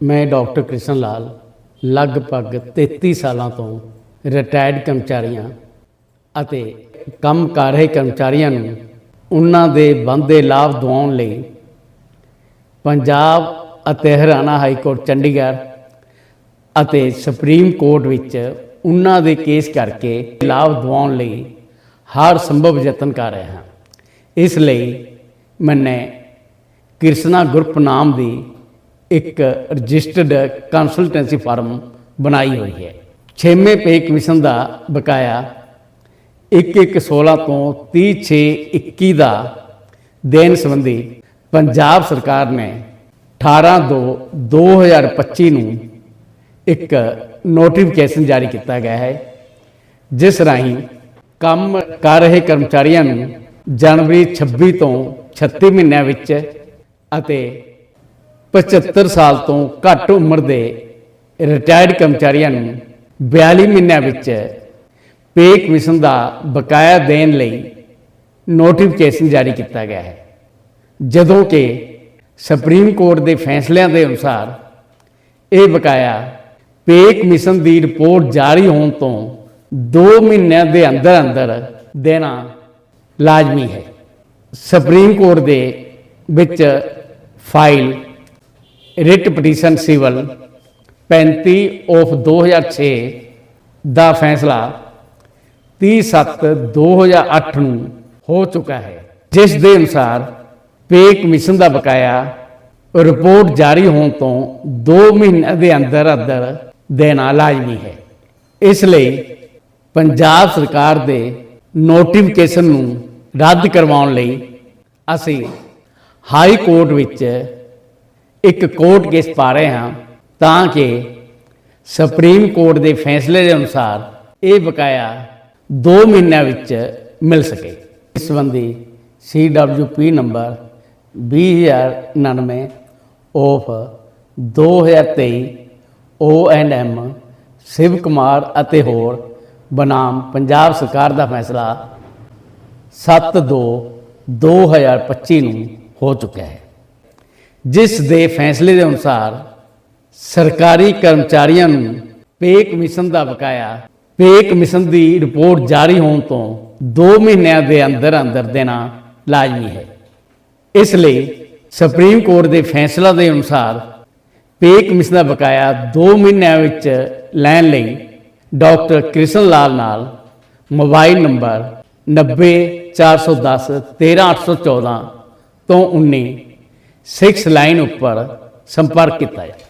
ਮੈਂ ਡਾਕਟਰ ਕ੍ਰਿਸ਼ਨ ਲਾਲ ਲਗਭਗ 33 ਸਾਲਾਂ ਤੋਂ ਰਿਟਾਇਰਡ ਕਰਮਚਾਰੀਆਂ ਅਤੇ ਕੰਮ ਕਰ ਰਹੇ ਕਰਮਚਾਰੀਆਂ ਨੂੰ ਉਹਨਾਂ ਦੇ ਬੰਦੇ ਲਾਭ ਦਿਵਾਉਣ ਲਈ ਪੰਜਾਬ ਅਤੇ ਹਰਿਆਣਾ ਹਾਈ ਕੋਰਟ, ਚੰਡੀਗੜ੍ਹ ਅਤੇ ਸੁਪਰੀਮ ਕੋਰਟ ਵਿੱਚ ਉਹਨਾਂ ਦੇ ਕੇਸ ਕਰਕੇ ਲਾਭ ਦਿਵਾਉਣ ਲਈ ਹਰ ਸੰਭਵ ਯਤਨ ਕਰ ਰਿਹਾ ਹਾਂ। ਇਸ ਲਈ ਮੈਨੇ ਕ੍ਰਿਸ਼ਨਾ ਗਰੁੱਪ ਨਾਮ ਦੀ ਇੱਕ ਰਜਿਸਟਰਡ ਕੰਸਲਟੈਂਸੀ ਫਰਮ ਬਣਾਈ ਹੋਈ ਹੈ। ਛੇਵੇਂ ਪੇ ਕਮਿਸ਼ਨ ਦਾ ਬਕਾਇਆ 1/1/16 ਤੋਂ 30/6/21 ਦਾ ਦੇਣ ਸੰਬੰਧੀ ਪੰਜਾਬ ਸਰਕਾਰ ਨੇ 18/2/2025 ਨੂੰ ਇੱਕ ਨੋਟੀਫਿਕੇਸ਼ਨ ਜਾਰੀ ਕੀਤਾ ਗਿਆ ਹੈ, ਜਿਸ ਰਾਹੀਂ ਕੰਮ ਕਰ ਰਹੇ ਕਰਮਚਾਰੀਆਂ ਨੂੰ ਜਨਵਰੀ 26 ਤੋਂ 36 ਮਹੀਨਿਆਂ ਵਿੱਚ ਅਤੇ 75 ਸਾਲ ਤੋਂ ਘੱਟ ਉਮਰ ਦੇ ਰਿਟਾਇਰਡ ਕਰਮਚਾਰੀਆਂ ਨੂੰ 42 ਮਹੀਨਿਆਂ ਵਿੱਚ ਪੇ ਕਮਿਸ਼ਨ ਦਾ ਬਕਾਇਆ ਦੇਣ ਲਈ ਨੋਟੀਫਿਕੇਸ਼ਨ ਜਾਰੀ ਕੀਤਾ ਗਿਆ ਹੈ। ਜਦੋਂ ਕਿ ਸੁਪਰੀਮ ਕੋਰਟ ਦੇ ਫੈਸਲਿਆਂ ਦੇ ਅਨੁਸਾਰ ਇਹ ਬਕਾਇਆ ਪੇ ਕਮਿਸ਼ਨ ਦੀ ਰਿਪੋਰਟ ਜਾਰੀ ਹੋਣ ਤੋਂ 2 ਮਹੀਨਿਆਂ ਦੇ ਅੰਦਰ ਅੰਦਰ ਦੇਣਾ ਲਾਜ਼ਮੀ ਹੈ। ਸੁਪਰੀਮ ਕੋਰਟ ਦੇ ਵਿੱਚ file writ petition civil 35 of 2006 ਦਾ ਫੈਸਲਾ 30/7/2008 ਨੂੰ ਹੋ ਚੁੱਕਾ ਹੈ, ਜਿਸ ਦੇ ਅਨੁਸਾਰ ਪੇ ਕਮਿਸ਼ਨ ਦਾ ਬਕਾਇਆ ਰਿਪੋਰਟ ਜਾਰੀ ਹੋਣ ਤੋਂ 2 ਮਹੀਨਿਆਂ ਦੇ ਅੰਦਰ ਅੰਦਰ ਦੇਣਾ ਲਾਜ਼ਮੀ ਹੈ। ਇਸ ਲਈ ਪੰਜਾਬ ਸਰਕਾਰ ਦੇ ਨੋਟੀਫਿਕੇਸ਼ਨ ਨੂੰ ਰੱਦ ਕਰਵਾਉਣ ਲਈ ਅਸੀਂ ਹਾਈ ਕੋਰਟ ਵਿੱਚ ਇੱਕ ਕੋਰਟ ਕੇਸ ਪਾ ਰਹੇ ਹਾਂ ਤਾਂ ਕਿ ਸੁਪਰੀਮ ਕੋਰਟ ਦੇ ਫੈਸਲੇ ਦੇ ਅਨੁਸਾਰ ਇਹ ਬਕਾਇਆ 2 ਮਹੀਨਿਆਂ ਵਿੱਚ ਮਿਲ ਸਕੇ। ਇਸ ਸੰਬੰਧੀ CWP number 20099 of 2023 ONM Shiv Kumar ਅਤੇ ਹੋਰ ਬਨਾਮ ਪੰਜਾਬ ਸਰਕਾਰ ਦਾ ਫੈਸਲਾ 7/2/2025 ਨੂੰ ਹੋ ਚੁੱਕਿਆ ਹੈ। ਜਿਸ ਦੇ ਫੈਸਲੇ ਦੇ ਅਨੁਸਾਰ ਸਰਕਾਰੀ ਕਰਮਚਾਰੀਆਂ ਨੂੰ ਪੇ ਕਮਿਸ਼ਨ ਦਾ ਬਕਾਇਆ ਪੇ ਕਮਿਸ਼ਨ ਦੀ ਰਿਪੋਰਟ ਜਾਰੀ ਹੋਣ ਤੋਂ 2 ਮਹੀਨਿਆਂ ਦੇ ਅੰਦਰ ਅੰਦਰ ਦੇਣਾ ਲਾਜ਼ਮੀ ਹੈ। ਇਸ ਲਈ ਸੁਪਰੀਮ ਕੋਰਟ ਦੇ ਫੈਸਲਾ ਦੇ ਅਨੁਸਾਰ ਪੇ ਕਮਿਸ਼ਨ ਦਾ ਬਕਾਇਆ 2 ਮਹੀਨਿਆਂ ਵਿੱਚ ਲੈਣ ਲਈ ਡਾਕਟਰ ਕ੍ਰਿਸ਼ਨ ਲਾਲ ਨਾਲ ਮੋਬਾਈਲ ਨੰਬਰ 90410 13814 ਤੋਂ 19 6 ਲਾਈਨ ਉੱਪਰ ਸੰਪਰਕ ਕੀਤਾ ਹੈ